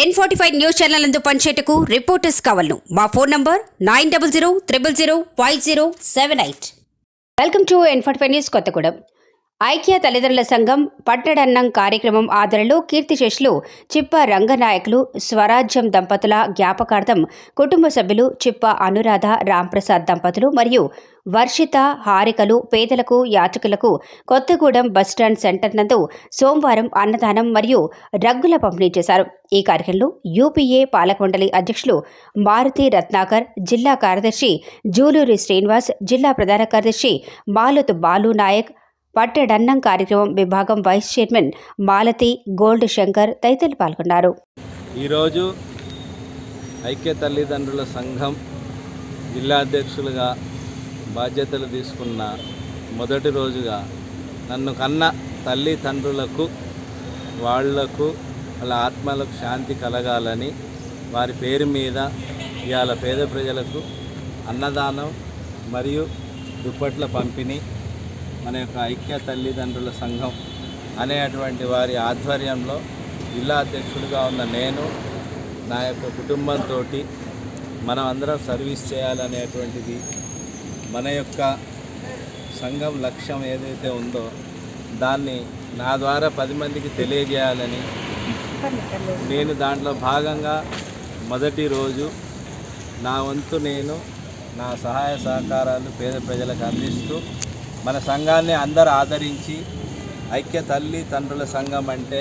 N forty five news channel అందు పనిచేయటకు reporters కావాలను. మా phone number nine double zero triple zero five zero seven eight welcome to N forty five news Kothagudem. ఐక్య తల్లిదండ్రుల సంఘం పట్టడన్నం కార్యక్రమం ఆదరణలో కీర్తిశేషులు చిప్ప రంగనాయకులు స్వరాజ్యం దంపతుల జ్ఞాపకార్థం కుటుంబ సభ్యులు చిప్ప అనురాధ రాంప్రసాద్ దంపతులు మరియు వర్షిత హారికలు పేదలకు యాచకులకు కొత్తగూడెం బస్టాండ్ సెంటర్ నందు సోమవారం అన్నదానం మరియు రగ్గుల పంపిణీ చేశారు. ఈ కార్యక్రమంలో యూపీఏ పాలకమండలి అధ్యక్షులు మారుతి రత్నాకర్ జిల్లా కార్యదర్శి జూలూరి శ్రీనివాస్ జిల్లా ప్రధాన కార్యదర్శి మాలుత్ బాలు నాయక్ పట్టెడన్నం కార్యక్రమం విభాగం vice chairman Malathi gold Shankar తదితరులు పాల్గొన్నారు. ఈరోజు ఐక్య తల్లిదండ్రుల సంఘం జిల్లా అధ్యక్షులుగా బాధ్యతలు తీసుకున్న మొదటి రోజుగా నన్ను కన్న తల్లిదండ్రులకు వాళ్ళకు వాళ్ళ ఆత్మలకు శాంతి కలగాలని వారి పేరు మీద ఇవాళ పేద ప్రజలకు అన్నదానం మరియు దుప్పట్ల పంపిణీ మన యొక్క ఐక్య తల్లిదండ్రుల సంఘం అనేటువంటి వారి ఆధ్వర్యంలో జిల్లా అధ్యక్షుడిగా ఉన్న నేను నా యొక్క కుటుంబంతో మనం అందరం సర్వీస్ చేయాలనేటువంటిది మన యొక్క సంఘం లక్ష్యం ఏదైతే ఉందో దాన్ని నా ద్వారా పది మందికి తెలియజేయాలని నేను దాంట్లో భాగంగా మొదటి రోజు నా వంతు నేను నా సహాయ సహకారాలు పేద ప్రజలకు అందిస్తూ మన సంఘాన్ని అందరు ఆదరించి ఐక్య తల్లి తండ్రుల సంఘం అంటే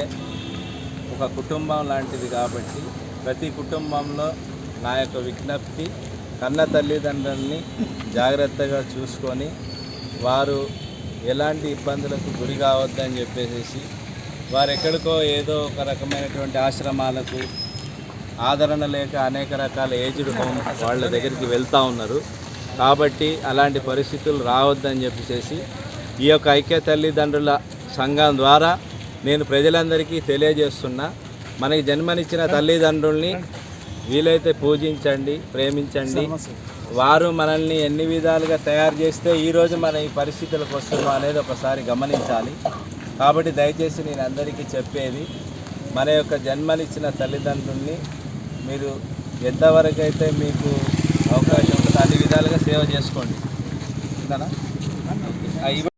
ఒక కుటుంబం లాంటిది కాబట్టి ప్రతి కుటుంబంలో నా యొక్క విజ్ఞప్తి కన్న తల్లిదండ్రుల్ని జాగ్రత్తగా చూసుకొని వారు ఎలాంటి ఇబ్బందులకు గురి కావద్దని చెప్పేసి వారు ఎక్కడికో ఏదో ఒక రకమైనటువంటి ఆశ్రమాలకు ఆదరణ లేక అనేక రకాల ఏజ్డ్ హోమ్ వాళ్ళ దగ్గరికి వెళ్తూ ఉన్నారు. కాబట్టి అలాంటి పరిస్థితులు రావద్దని చెప్పేసి ఈ యొక్క ఐక్య తల్లిదండ్రుల సంఘం ద్వారా నేను ప్రజలందరికీ తెలియజేస్తున్నా మనకి జన్మనిచ్చిన తల్లిదండ్రుల్ని వీలైతే పూజించండి ప్రేమించండి. వారు మనల్ని ఎన్ని విధాలుగా తయారు చేస్తే ఈరోజు మన ఈ పరిస్థితులకు వస్తున్నాం అనేది ఒకసారి గమనించాలి. కాబట్టి దయచేసి నేను అందరికీ చెప్పేది మన యొక్క జన్మనిచ్చిన తల్లిదండ్రుల్ని మీరు ఎంతవరకు అయితే మీకు విధాలుగా సేవ చేసుకోండి.